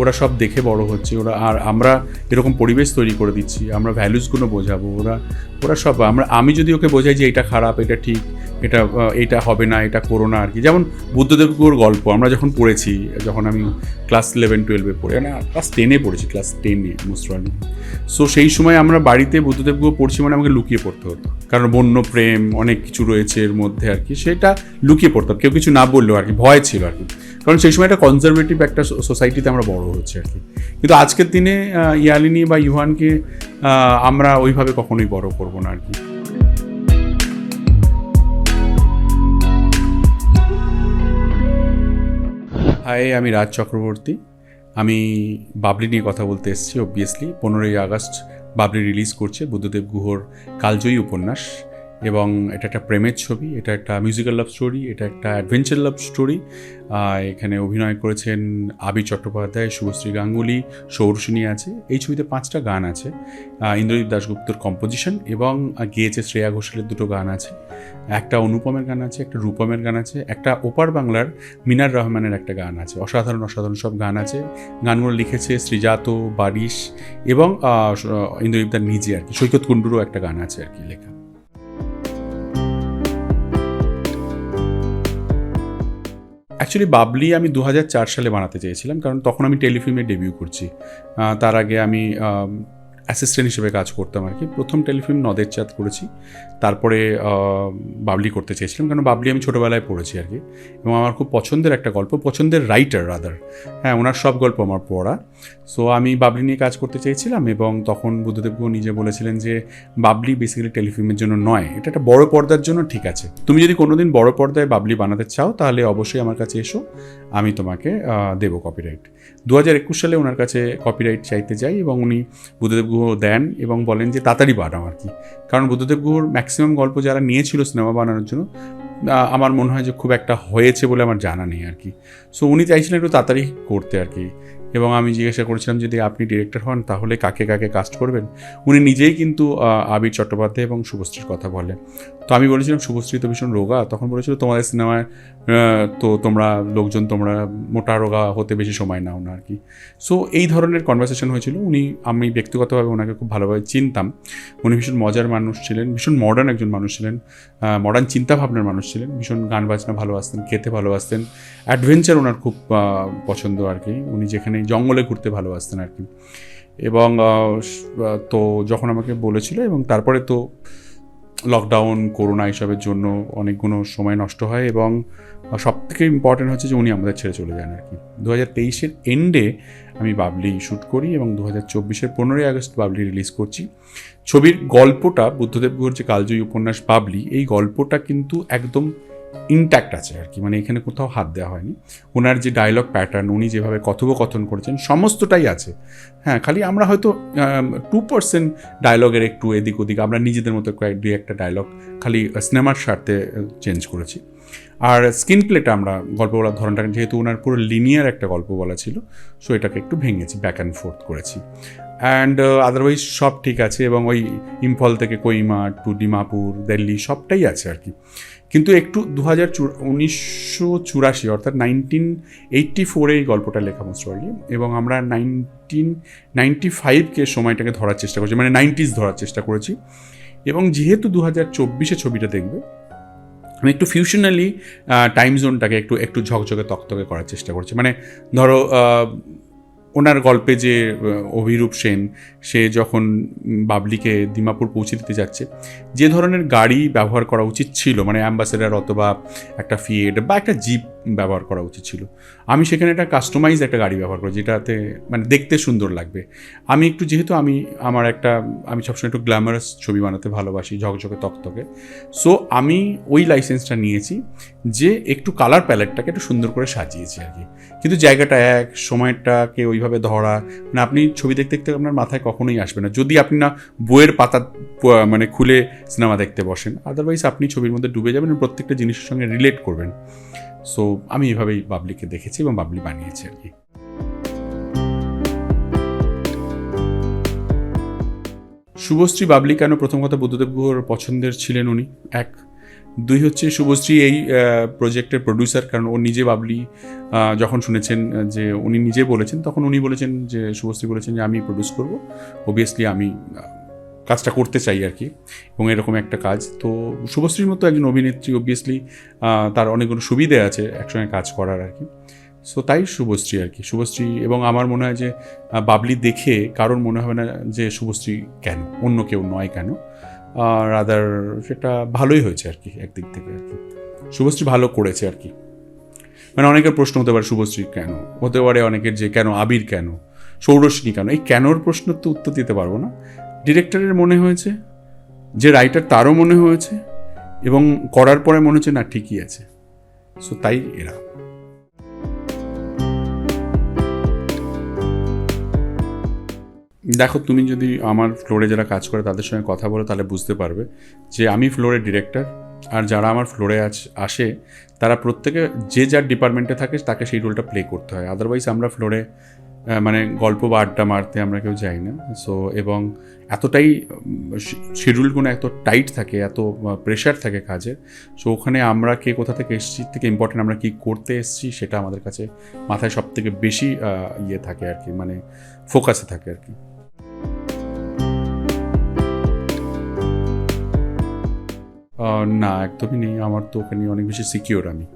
ওরা সব দেখে বড় হচ্ছে, ওরা আর আমরা এরকম পরিবেশ তৈরি করে দিচ্ছি, আমরা ভ্যালুসগুলো বোঝাবো, ওরা ওরা সব, আমরা, আমি যদি ওকে বোঝাই যে এটা খারাপ, এটা ঠিক, এটা এটা হবে না, এটা করো না আর কি, যেমন বুদ্ধদেব গুহর গল্প, আমরা যখন পড়েছি, যখন আমি ক্লাস ইলেভেন টুয়েলভে পড়ে না ক্লাস টেনে পড়েছি ক্লাস টেনে মুসরানি সো সেই সময় আমরা বাড়িতে বুদ্ধদেব গুহ পড়ছি মানে আমাকে লুকিয়ে পড়তে হতো, কারণ বন্য প্রেম, অনেক কিছু রয়েছে এর মধ্যে আর কি, সেটা লুকিয়ে পড়তাম, কেউ কিছু না বললেও আর কি, ভয় ছিল আর কি কারণ সেই সময় একটা কনজারভেটিভ একটা সোসাইটিতে আমরা বড় হচ্ছে আর কি। কিন্তু আজকের দিনে ইয়ালিনী বা ইউহানকে আমরা ওইভাবে কখনোই বড় করব না আর কি। হাই, আমি রাজ চক্রবর্তী। আমি বাবলি নিয়ে কথা বলতে এসেছি অবভিয়াসলি পনেরোই আগস্ট বাবলি রিলিজ করছে বুদ্ধদেব গুহর কালজয়ী উপন্যাস। এবং এটা একটা প্রেমের ছবি, এটা একটা মিউজিক্যাল লাভ স্টোরি এটা একটা অ্যাডভেঞ্চার লাভ স্টোরি এখানে অভিনয় করেছেন আবি চট্টোপাধ্যায়, শুভশ্রী গাঙ্গুলি, সৌরসিনী আছে। এই ছবিতে পাঁচটা গান আছে। ইন্দ্রজিৎ দাশগুপ্তর কম্পোজিশন এবং গেয়েছে শ্রেয়া ঘোষালের দুটো গান আছে। একটা অনুপমের গান আছে, একটা রূপমের গান আছে, একটা ওপার বাংলার মিনার রহমানের একটা গান আছে। অসাধারণ অসাধারণ সব গান আছে। গানগুলো লিখেছে শ্রীজাত বারিশ এবং স- নিজে আর কি। সৈকত কুণ্ডুরও একটা গান আছে আর কি লেখা। অ্যাকচুয়ালি বাবলি আমি দু হাজার চার সালে বানাতে চেয়েছিলাম, কারণ তখন আমি টেলিফিল্মে ডেবিউ করছি। তার আগে আমি অ্যাসিস্ট্যান্ট হিসেবে কাজ করতাম আর কি। প্রথম টেলিফিল্ম নদের চাঁদ করেছি। তারপরে বাবলি করতে চেয়েছিলাম, কারণ বাবলি আমি ছোটোবেলায় পড়েছি আর কি। এবং আমার খুব পছন্দের একটা গল্প, পছন্দের রাইটার রাদার হ্যাঁ ওনার সব গল্প আমার পড়া। সো আমি বাবলি নিয়ে কাজ করতে চেয়েছিলাম এবং তখন বুদ্ধদেব গুহ নিজে বলেছিলেন যে, বাবলি বেসিক্যালি টেলিফিল্মের জন্য নয়। এটা একটা বড় পর্দার জন্য ঠিক আছে। তুমি যদি কোনোদিন বড় পর্দায় বাবলি বানাতে চাও, তাহলে অবশ্যই আমার কাছে এসো। আমি তোমাকে দেব কপিরাইট দু হাজার একুশ সালে ওনার কাছে কপিরাইট চাইতে যাই এবং উনি বুদ্ধদেব গুহ দেন এবং বলেন যে তাড়াতাড়ি বানাও আর কি। কারণ বুদ্ধদেব গুহর ম্যাক্সিমাম গল্প যারা নিয়েছিল সিনেমা বানানোর জন্য আমার মনে হয় যে খুব একটা হয়েছে বলে আমার জানা নেই আর কি। সো উনি চাইছিলেন একটু তাড়াতাড়ি করতে আর কি। এবং আমি জিজ্ঞাসা করেছিলাম যদি আপনি ডিরেক্টর হন, তাহলে কাকে কাকে কাস্ট করবেন? উনি নিজেই কিন্তু আবির চট্টোপাধ্যায় এবং শুভশ্রীর কথা বলে। তো আমি বলেছিলাম, শুভশ্রী তো ভীষণ রোগা। তখন বলেছিল, তোমাদের সিনেমায় তো তোমরা লোকজন, তোমরা মোটা রোগা হতে বেশি সময় নাও না আর কি। সো এই ধরনের কনভারসেশন হয়েছিল। উনি, আমি ব্যক্তিগতভাবে ওনাকে খুব ভালোভাবে চিনতাম। উনি ভীষণ মজার মানুষ ছিলেন, ভীষণ মডার্ন একজন মানুষ ছিলেন মডার্ন চিন্তাভাবনার মানুষ ছিলেন, ভীষণ গান বাজনা ভালোবাসতেন, খেতে ভালোবাসতেন। অ্যাডভেঞ্চার ওনার খুব পছন্দ আর কি। উনি যেখানে জঙ্গলে ঘুরতে ভালোবাসতেন আর কি। এবং তো যখন আমাকে বলেছিল এবং তারপরে তো লকডাউন করোনা এসবের জন্য অনেকগুলো সময় নষ্ট হয় এবং সব থেকে ইম্পর্টেন্ট হচ্ছে যে উনি আমাদের ছেড়ে চলে যান আর কি। দু হাজার তেইশের এন্ডে আমি বাবলি শ্যুট করি এবং দু হাজার চব্বিশের পনেরোই আগস্ট বাবলি রিলিজ করছি। ছবির গল্পটা বুদ্ধদেব গুহর যে কালজয়ী উপন্যাস বাবলি, এই গল্পটা কিন্তু একদম ইনট্যাক্ট আছে আর কি মানে এখানে কোথাও হাত দেওয়া হয়নি। ওনার যে ডায়লগ প্যাটার্ন উনি যেভাবে কথোপকথন করেছেন, সমস্তটাই আছে। হ্যাঁ খালি আমরা হয়তো টু পার্সেন্ট ডায়লগের একটু এদিক ওদিক, আমরা নিজেদের মতো কয়েক, দুই একটা ডায়লগ খালি সিনেমার স্বার্থে চেঞ্জ করেছি। আর স্ক্রিন প্লেটা আমরা গল্প বলার ধরনটা যেহেতু ওনার পুরো লিনিয়ার একটা গল্প বলা ছিল সো এটাকে একটু ভেঙেছি ব্যাক অ্যান্ড ফোর্থ করেছি। অ্যান্ড আদারওয়াইজ সব ঠিক আছে এবং ওই ইম্ফল থেকে কৈমাট টু ডিমাপুর দিল্লি সবটাই আছে আর কি। কিন্তু একটু দু হাজার উনিশশো চুরাশি অর্থাৎ নাইনটিন এইট্টি ফোরে এই গল্পটা লেখা মোস্ট এবং আমরা নাইনটিন নাইনটি ফাইভকে সময়টাকে ধরার চেষ্টা করছি মানে নাইনটিস ধরার চেষ্টা করেছি। এবং যেহেতু দু হাজার চব্বিশে ছবিটা দেখবে, আমি একটু ফিউশনালি টাইম জোনটাকে একটু একটু ঝকঝকে, তকতকে করার চেষ্টা করছি। মানে ধরো ওনার গল্পে যে অভিরূপ সেন, সে যখন বাবলিকে দিমাপুর পৌঁছে দিতে যাচ্ছে, যে ধরনের গাড়ি ব্যবহার করা উচিত ছিল মানে অ্যাম্বাসেডার অথবা একটা ফিয়েড বা একটা জিপ ব্যবহার করা উচিত ছিল। আমি সেখানে একটা কাস্টমাইজ একটা গাড়ি ব্যবহার করি, যেটাতে মানে দেখতে সুন্দর লাগবে। আমি একটু যেহেতু আমি, আমার একটা, আমি সবসময় একটু গ্ল্যামারাস ছবি বানাতে ভালোবাসি, ঝকঝকে, তকতকে। সো আমি ওই লাইসেন্সটা নিয়েছি যে একটু কালার প্যালেটটাকে একটু সুন্দর করে সাজিয়েছি আর কি। কিন্তু জায়গাটা এক, সময়টাকে ওইভাবে ধরা মানে আপনি ছবি দেখতে দেখতে আপনার মাথায় কখনোই আসবে না। যদি আপনি না বইয়ের পাতা মানে খুলে সিনেমা দেখতে বসেন আদারওয়াইজ আপনি ছবির মধ্যে ডুবে যাবেন প্রত্যেকটা জিনিসের সঙ্গে রিলেট করবেন। সো আমি এভাবেই বাবলিকে দেখেছি এবং বাবলি বানিয়েছি আর কি। শুভশ্রী বাবলি কেন প্রথম কথা বুদ্ধদেব গুহর পছন্দের ছিলেন উনি? এক। দুই হচ্ছে শুভশ্রী এই প্রজেক্টের প্রডিউসার কারণ ও নিজে বাবলি যখন শুনেছেন যে উনি নিজে বলেছেন, তখন উনি বলেছেন যে, শুভশ্রী বলেছেন যে, আমি প্রডিউস করব। অবভিয়াসলি আমি কাজটা করতে চাই আর কি। এবং এরকম একটা কাজ। তো শুভশ্রীর মতো একজন অভিনেত্রী অবভিয়াসলি তার অনেকগুলো সুবিধে আছে একসঙ্গে কাজ করার আর কি। সো তাই শুভশ্রী আর কি। শুভশ্রী এবং আমার মনে হয় যে বাবলি দেখে কারোর মনে হবে না যে শুভশ্রী কেন? অন্য কেউ নয় কেন? আর রাদার সেটা ভালোই হয়েছে আর কি একদিক থেকে আর কি। শুভশ্রী ভালো করেছে আর কি। মানে অনেকের প্রশ্ন হতে পারে, শুভশ্রী কেন? হতে পারে অনেকের যে, কেন? আবির কেন? সৌরশ্রী কেন? এই কেনর প্রশ্ন তো উত্তর দিতে পারব না। ডিরেক্টরের মনে হয়েছে, যে রাইটার তারও মনে হয়েছে এবং করার পরে মনে হচ্ছে, না, ঠিকই আছে। সো তাই এরা। দেখো, তুমি যদি আমার ফ্লোরে যারা কাজ করে তাদের সঙ্গে কথা বলো, তাহলে বুঝতে পারবে যে আমি ফ্লোরের ডিরেক্টর আর যারা আমার ফ্লোরে আজ আসে, তারা প্রত্যেকে যে যার ডিপার্টমেন্টে থাকে, তাকে সেই রোলটা প্লে করতে হয়। আদারওয়াইজ আমরা ফ্লোরে মানে গল্প বা আড্ডা মারতে আমরা কেউ যাই না। সো এবং এতটাই শিডিউলগুলো এত টাইট থাকে, এত প্রেশার থাকে কাজের। সো ওখানে আমরা কে কোথা থেকে এসেছি, থেকে ইম্পর্টেন্ট আমরা কী করতে এসেছি, সেটা আমাদের কাছে মাথায় সব থেকে বেশি ইয়ে থাকে আর কি মানে ফোকাসে থাকে আর কি। না, একদমই নেই। আমার তো ওখানে অনেক বেশি সিকিওর আমি।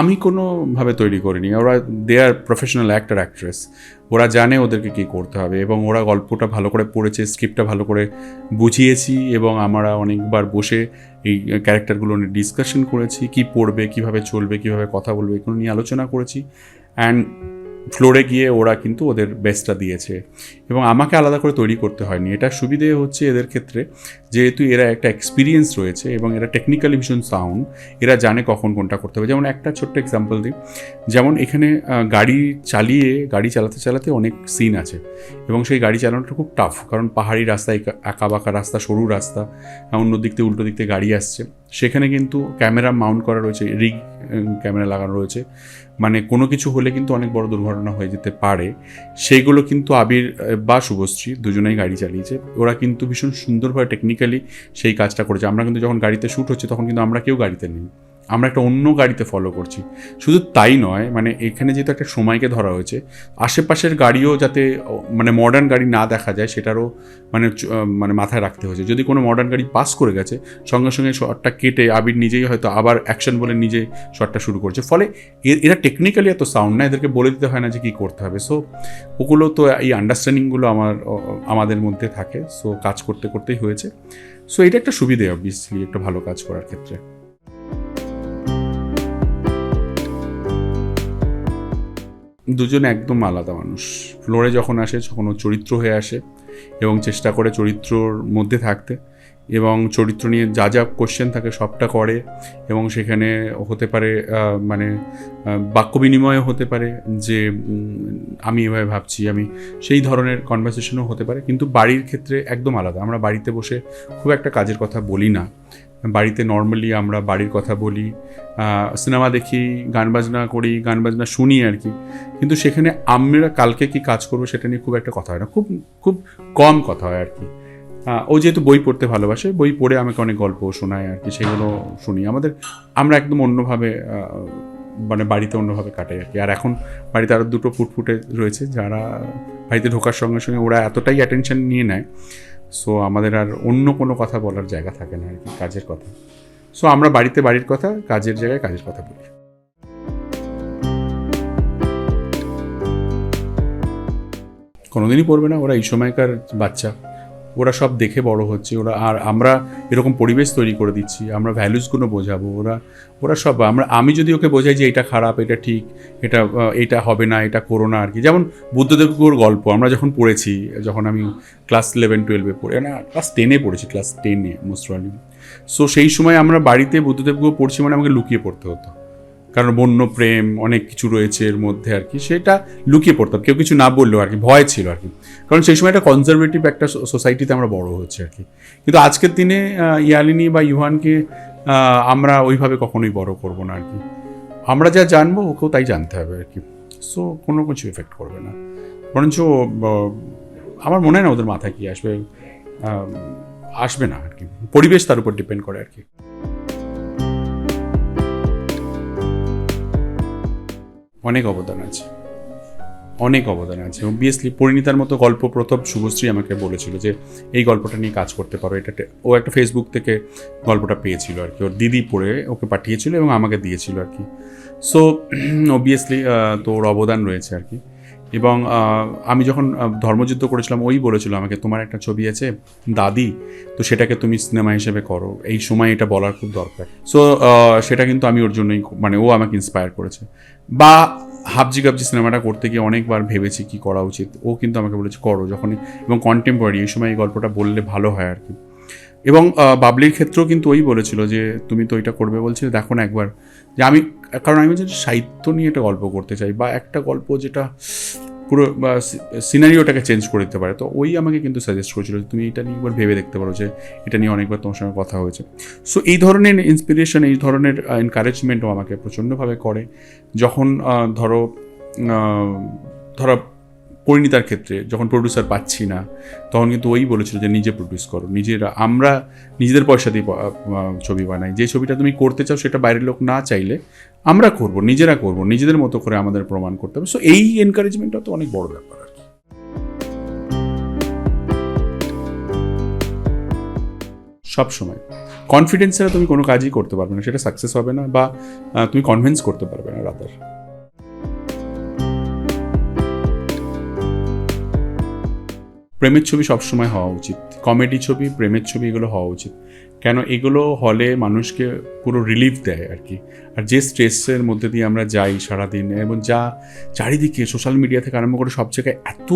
আমি কোনোভাবে তৈরি করিনি। ওরা they are professional actor actress ওরা জানে ওদেরকে কী করতে হবে এবং ওরা গল্পটা ভালো করে পড়েছে স্ক্রিপ্টটা ভালো করে বুঝিয়েছি এবং আমরা অনেকবার বসে এই ক্যারেক্টারগুলো নিয়ে ডিসকাশন করেছি, কি পড়বে, কীভাবে চলবে, কীভাবে কথা বলবে, এগুলো নিয়ে আলোচনা করেছি। অ্যান্ড ফ্লোরে গিয়ে ওরা কিন্তু ওদের বেস্টটা দিয়েছে। এবং আমাকে আলাদা করে তৈরি করতে হয়নি। এটা সুবিধে হচ্ছে এদের ক্ষেত্রে, যেহেতু এরা একটা এক্সপিরিয়েন্স রয়েছে এবং এরা টেকনিক্যালি ভীষণ সাউন্ড এরা জানে কখন কোনটা করতে হবে। যেমন একটা ছোট্ট এক্সাম্পল দিই, যেমন এখানে গাড়ি চালিয়ে, গাড়ি চালাতে চালাতে অনেক সিন আছে এবং সেই গাড়ি চালানোটা খুব টাফ কারণ পাহাড়ি রাস্তা, একা- বাঁকা রাস্তা, সরু রাস্তা অন্য দিক থেকে উল্টো দিক থেকে গাড়ি আসছে। সেখানে কিন্তু ক্যামেরা মাউন্ট করা রয়েছে রিগ ক্যামেরা লাগানো রয়েছে। মানে কোনো কিছু হলে কিন্তু অনেক বড় দুর্ঘটনা হয়ে যেতে পারে। সেইগুলো কিন্তু আবির বা শুভশ্রী দুজনেই গাড়ি চালিয়েছে। ওরা কিন্তু ভীষণ সুন্দরভাবে টেকনিক্যালি সেই কাজটা করেছে। আমরা কিন্তু যখন গাড়িতে শ্যুট হচ্ছে, তখন কিন্তু আমরা কেউ গাড়িতে নেই। আমরা একটা অন্য গাড়িতে ফলো করছি। শুধু তাই নয় মানে এখানে যেহেতু একটা সময়কে ধরা হয়েছে, আশেপাশের গাড়িও যাতে মানে মডার্ন গাড়ি না দেখা যায়, সেটারও মানে মানে মাথায় রাখতে হয়েছে। যদি কোনো মডার্ন গাড়ি পাস করে গেছে, সঙ্গে সঙ্গে শটটা কেটে আবির নিজেই হয়তো আবার অ্যাকশন বলে নিজে শটটা শুরু করছে। ফলে এরা টেকনিক্যালি এত সাউন্ড না, এদেরকে বলে দিতে হয় না যে কী করতে হবে। সো ওগুলো তো এই আন্ডারস্ট্যান্ডিংগুলো আমার আমাদের মধ্যে থাকে। সো কাজ করতে করতেই হয়েছে। সো এটা একটা সুবিধে অবভিয়াসলি একটা ভালো কাজ করার ক্ষেত্রে। দুজন একদম আলাদা মানুষ। ফ্লোরে যখন আসে, তখন ও চরিত্র হয়ে আসে এবং চেষ্টা করে চরিত্রর মধ্যে থাকতে এবং চরিত্র নিয়ে যা যা কোশ্চেন থাকে সবটা করে এবং সেখানে হতে পারে মানে বাক্য বিনিময় হতে পারে যে আমি এভাবে ভাবছি, আমি সেই ধরনের কনভারসেশনও হতে পারে। কিন্তু বাড়ির ক্ষেত্রে একদম আলাদা। আমরা বাড়িতে বসে খুব একটা কাজের কথা বলি না। বাড়িতে নর্মালি আমরা বাড়ির কথা বলি সিনেমা দেখি, গান বাজনা করি, গান বাজনা শুনি আর কি। কিন্তু সেখানে আমরা কালকে কি কাজ করব সেটা নিয়ে খুব একটা কথা হয় না। খুব খুব কম কথা হয় আর কি। ও যেহেতু বই পড়তে ভালোবাসে, বই পড়ে আমাকে অনেক গল্প শোনায় আর কি, সেগুলো শুনি। আমাদের, আমরা একদম অন্যভাবে মানে বাড়িতে অন্যভাবে কাটাই আর কি। আর এখন বাড়িতে আরও দুটো ফুটফুটে রয়েছে যারা বাড়িতে ঢোকার সঙ্গে সঙ্গে ওরা এতটাই অ্যাটেনশন নিয়ে নেয় সো আমাদের আর অন্য কোনো কথা বলার জায়গা থাকে না, আর কি কাজের কথা। সো আমরা বাড়িতে বাড়ির কথা, কাজের জায়গায় কাজের কথা বলি। কোনোদিনই পড়বে না, ওরা এই সময়কার বাচ্চা। ওরা সব দেখে বড় হচ্ছে, ওরা আর আমরা এরকম পরিবেশ তৈরি করে দিচ্ছি, আমরা ভ্যালুসগুলো বোঝাবো, ওরা ওরা সব, আমরা, আমি যদি ওকে বোঝাই যে এটা খারাপ, এটা ঠিক, এটা এটা হবে না, এটা করো না আর কি, যেমন বুদ্ধদেব গুহর গল্প, আমরা যখন পড়েছি, যখন আমি ক্লাস ইলেভেন টুয়েলভে পড়ে, না ক্লাস টেনে পড়েছি ক্লাস টেনে মোস্ট সো সেই সময় আমরা বাড়িতে বুদ্ধদেব গুহ পড়ছি মানে আমাকে লুকিয়ে পড়তে হতো। কারণ বন্য প্রেম, অনেক কিছু রয়েছে এর মধ্যে আর কি। সেটা লুকিয়ে পড়তাম কেউ কিছু না বললেও আর কি, ভয় ছিল আর কি। কারণ সেই সময় একটা কনজারভেটিভ একটা সোসাইটিতে আমরা বড় হচ্ছে আর কি। কিন্তু আজকের দিনে ইয়ালিনী বা ইউহানকে আমরা ওইভাবে কখনোই বড় করব না আর কি। আমরা যা জানব, ওকেও তাই জানতে হবে আর কি। সো কোনো কিছু এফেক্ট করবে না। বরঞ্চ আমার মনে হয় না ওদের মাথায় কি আসবে আসবে না আর কি। পরিবেশ তার উপর ডিপেন্ড করে আর কি। অনেক অবদান আছে। অনেক অবদান আছে। অবভিয়াসলি পরিণীতার মতো গল্প প্রথম শুভশ্রী আমাকে বলেছিল যে, এই গল্পটা নিয়ে কাজ করতে পারো। এটা ও একটা ফেসবুক থেকে গল্পটা পেয়েছিল আর কি ওর দিদি পড়ে, ওকে পাঠিয়েছিল এবং আমাকে দিয়েছিল আর কি সো অবভিয়াসলি তো ওর অবদান রয়েছে আর কি এবং আমি যখন ধর্মযুদ্ধ করেছিলাম, ওই বলেছিল আমাকে, তোমার একটা ছবি আছে, দাদি, তো সেটাকে তুমি সিনেমা হিসেবে করো। এই সময় এটা বলার খুব দরকার। সো সেটা কিন্তু আমি ওর জন্যই মানে ও আমাকে ইন্সপায়ার করেছে। বা হাবজি গাবজি সিনেমাটা করতে গিয়ে অনেকবার ভেবেছি কি করা উচিত। ও কিন্তু আমাকে বলেছে, করো যখনই। এবং কন্টেম্পোরারি এই সময় এই গল্পটা বললে ভালো হয় আর কি। এবং বাবলির ক্ষেত্রেও কিন্তু ওই বলেছিল যে, তুমি তো এটা করবে, বলছিলে, দেখো না একবার। যে আমি, কারণ আমি বলছি সাহিত্য নিয়ে একটা গল্প করতে চাই বা একটা গল্প যেটা পুরো সিনারিওটাকে চেঞ্জ করে দিতে পারে, তো ওই আমাকে কিন্তু সাজেস্ট করেছিল তুমি এটা নিয়ে একবার ভেবে দেখতে পারো যে, এটা নিয়ে অনেকবার তোমার সঙ্গে কথা হয়েছে। সো এই ধরনের ইন্সপিরেশন এই ধরনের এনকারেজমেন্টও আমাকে প্রচণ্ডভাবে করে। যখন ধরো ধরো পরিণীতার ক্ষেত্রে, যখন প্রডিউসার পাচ্ছি না, তখন কিন্তু ওই বলেছিল যে নিজে প্রডিউস করো। নিজেরা, আমরা নিজেদের পয়সা দিয়ে ছবি বানাই। যে ছবিটা তুমি করতে চাও সেটা বাইরের লোক না চাইলে আমরা করব, নিজেরা করব, নিজেদের মতো করে আমাদের প্রমাণ করতে হবে। সো এই এনকারেজমেন্টটা তো অনেক বড় ব্যাপার আর কি। সব সময়। কনফিডেন্স ছাড়া তুমি কোনো কাজই করতে পারবে না, সেটা সাকসেস হবে না বা তুমি কনভিন্স করতে পারবে না রাদার প্রেমের ছবি সবসময় হওয়া উচিত। কমেডি ছবি, প্রেমের ছবি এগুলো হওয়া উচিত। কেন এগুলো হলে মানুষকে পুরো রিলিফ দেয় আর কি আর যে স্ট্রেসের মধ্যে দিয়ে আমরা যাই সারাদিন এবং যা চারিদিকে সোশ্যাল মিডিয়া থেকে আরম্ভ করে সব জায়গায় এত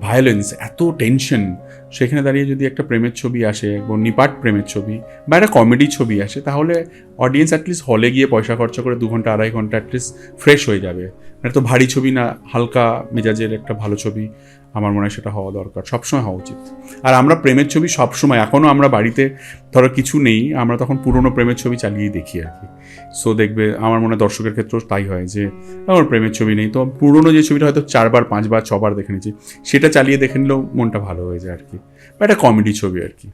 ভায়োলেন্স এত টেনশন সেখানে দাঁড়িয়ে যদি একটা প্রেমের ছবি আসে এবং নিপাট প্রেমের ছবি বা একটা কমেডি ছবি আসে, তাহলে অডিয়েন্স অ্যাটলিস্ট হলে গিয়ে পয়সা খরচা করে দু ঘণ্টা, আড়াই ঘণ্টা অ্যাটলিস্ট ফ্রেশ হয়ে যাবে। এটা তো ভারী ছবি না, হালকা মেজাজের একটা ভালো ছবি। আমার মনে হয় সেটা হওয়া দরকার, সবসময় হওয়া উচিত। আর আমরা প্রেমের ছবি সবসময় এখনও আমরা বাড়িতে ধরো কিছু নেই, আমরা তখন পুরনো প্রেমের ছবি চালিয়ে দেখি আর কি। সো দেখবে, আমার মনে দর্শকের ক্ষেত্রেও তাই হয় যে, আমার প্রেমের ছবি নেই। তো পুরনো যে ছবিটা হয়তো চারবার, পাঁচবার, ছবার দেখে নিয়েছি, সেটা চালিয়ে দেখে নিলেও মনটা ভালো হয়ে যায় আর কি। বা একটা কমেডি ছবি আর কি।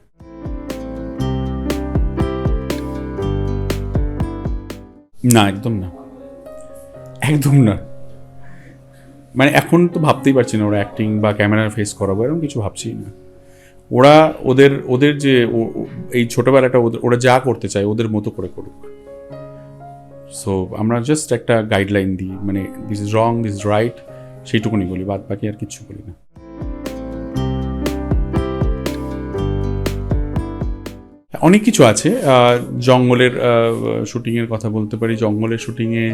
না, একদম না। একদম না। মানে এখন তো ভাবতেই পারছি না ওরা অ্যাক্টিং বা ক্যামেরার ফেস করাবো, এরকম কিছু ভাবছি না। ওরা ওদের ওদের যে এই ছোটোবেলাটা ওরা যা করতে চায় ওদের মতো করে করুক। সো আমরা জাস্ট একটা গাইডলাইন দিই মানে this is wrong this right সেইটুকুনি বলি, বাদ বাকি আর কিচ্ছু বলি না। অনেক কিছু আছে। জঙ্গলের শুটিংয়ের কথা বলতে পারি। জঙ্গলের শুটিংয়ে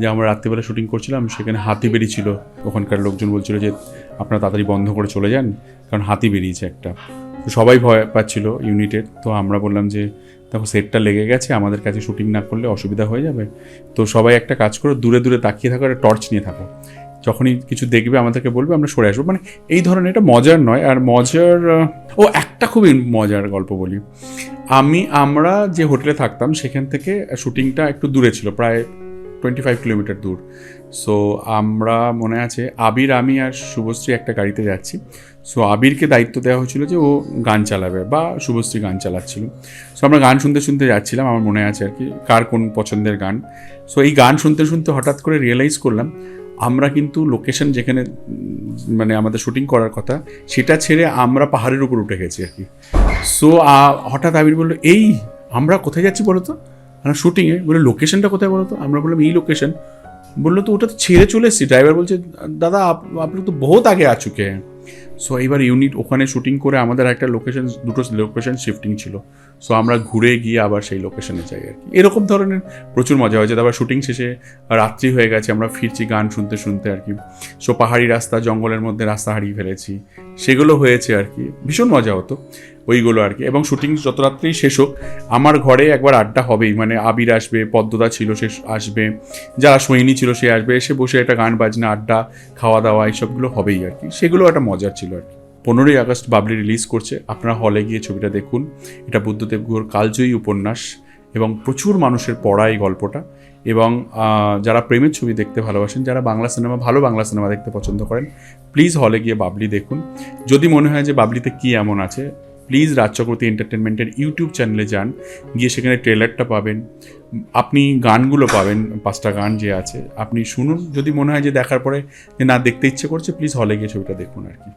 যে আমরা রাত্রিবেলা শুটিং করছিলাম, সেখানে হাতি বেরিয়েছিল ওখানকার লোকজন বলছিল যে, আপনারা তাড়াতাড়ি বন্ধ করে চলে যান, কারণ হাতি বেরিয়েছে একটা। তো সবাই ভয় পাচ্ছিল ইউনিটের। তো আমরা বললাম যে, দেখো, সেটটা লেগে গেছে, আমাদের কাছে শুটিং না করলে অসুবিধা হয়ে যাবে। তো সবাই একটা কাজ করো, দূরে দূরে তাকিয়ে থাকো, একটা টর্চ নিয়ে থাকো। যখনই কিছু দেখবে, আমাদেরকে বলবে, আমরা সরে আসব। মানে এই ধরনের এটা মজার নয়। আর মজার ও একটা খুবই মজার গল্প বলি। আমি, আমরা যে হোটেলে থাকতাম, সেখান থেকে শুটিংটা একটু দূরে ছিল, প্রায় টোয়েন্টি ফাইভ কিলোমিটার দূর। সো আমরা মনে আছে, আবির, আমি আর শুভশ্রী একটা গাড়িতে যাচ্ছি। সো আবিরকে দায়িত্ব দেওয়া হয়েছিল যে ও গান চালাবে বা শুভশ্রী গান চালাচ্ছিল। সো আমরা গান শুনতে শুনতে যাচ্ছিলাম, আমার মনে আছে আর কি, কার কোন পছন্দের গান। সো এই গান শুনতে শুনতে হঠাৎ করে রিয়েলাইজ করলাম আমরা কিন্তু লোকেশন যেখানে মানে আমাদের শুটিং করার কথা, সেটা ছেড়ে আমরা পাহাড়ের উপর উঠে গেছি আর কি। সো হঠাৎ আবির বলল, এই, আমরা কোথায় যাচ্ছি বলো তো আমরা শুটিংয়ে বলে লোকেশনটা কোথায় বলো তো আমরা বললাম, এই লোকেশন বলল, তো ওটা তো ছেড়ে চলে এসেছি। ড্রাইভার বলছে, দাদা, আপ- আপনি তো বহুত আগে আছুকে হ্যাঁ সো এইবার ইউনিট ওখানে শুটিং করে আমাদের একটা লোকেশন দুটো লোকেশন শিফটিং ছিল। সো আমরা ঘুরে গিয়ে আবার সেই লোকেশনে যাই আর কি। এরকম ধরনের প্রচুর মজা হয়েছে। তারপর শুটিং শেষে রাত্রি হয়ে গেছে, আমরা ফিরছি গান শুনতে শুনতে আর কি। সো পাহাড়ি রাস্তা, জঙ্গলের মধ্যে রাস্তা হারিয়ে ফেলেছি। সেগুলো হয়েছে আর কি। ভীষণ মজা হতো। ওইগুলো আর কি। এবং শুটিং যত রাত্রেই শেষ হোক, আমার ঘরে একবার আড্ডা হবেই। মানে আবির আসবে, পদ্মদা ছিল, সে আসবে, যারা সৈনী ছিল, সে আসবে, এসে বসে একটা গান বাজনা, আড্ডা খাওয়া দাওয়া এইসবগুলো হবেই আর কি। সেগুলো একটা মজার ছিল আর কি। পনেরোই আগস্ট বাবলি রিলিজ করছে। আপনারা হলে গিয়ে ছবিটা দেখুন। এটা বুদ্ধদেব গুহর কালজয়ী উপন্যাস এবং প্রচুর মানুষের পড়া এই গল্পটা। এবং যারা প্রেমের ছবি দেখতে ভালোবাসেন, যারা বাংলা সিনেমা ভালো বাংলা সিনেমা দেখতে পছন্দ করেন প্লিজ হলে গিয়ে বাবলি দেখুন। যদি মনে হয় যে বাবলিতে কী এমন আছে প্লিজ রাজচক্রবর্তী এন্টারটেনমেন্টের ইউটিউব চ্যানেলে যান, গিয়ে সেখানে ট্রেলারটা পাবেন। আপনি গানগুলো পাবেন, পাঁচটা গান যে আছে। আপনি শুনুন, যদি মনে হয় যে দেখার পরে যে না, দেখতে ইচ্ছে করছে, প্লিজ হলে গিয়ে ছবিটা দেখুন আর কি।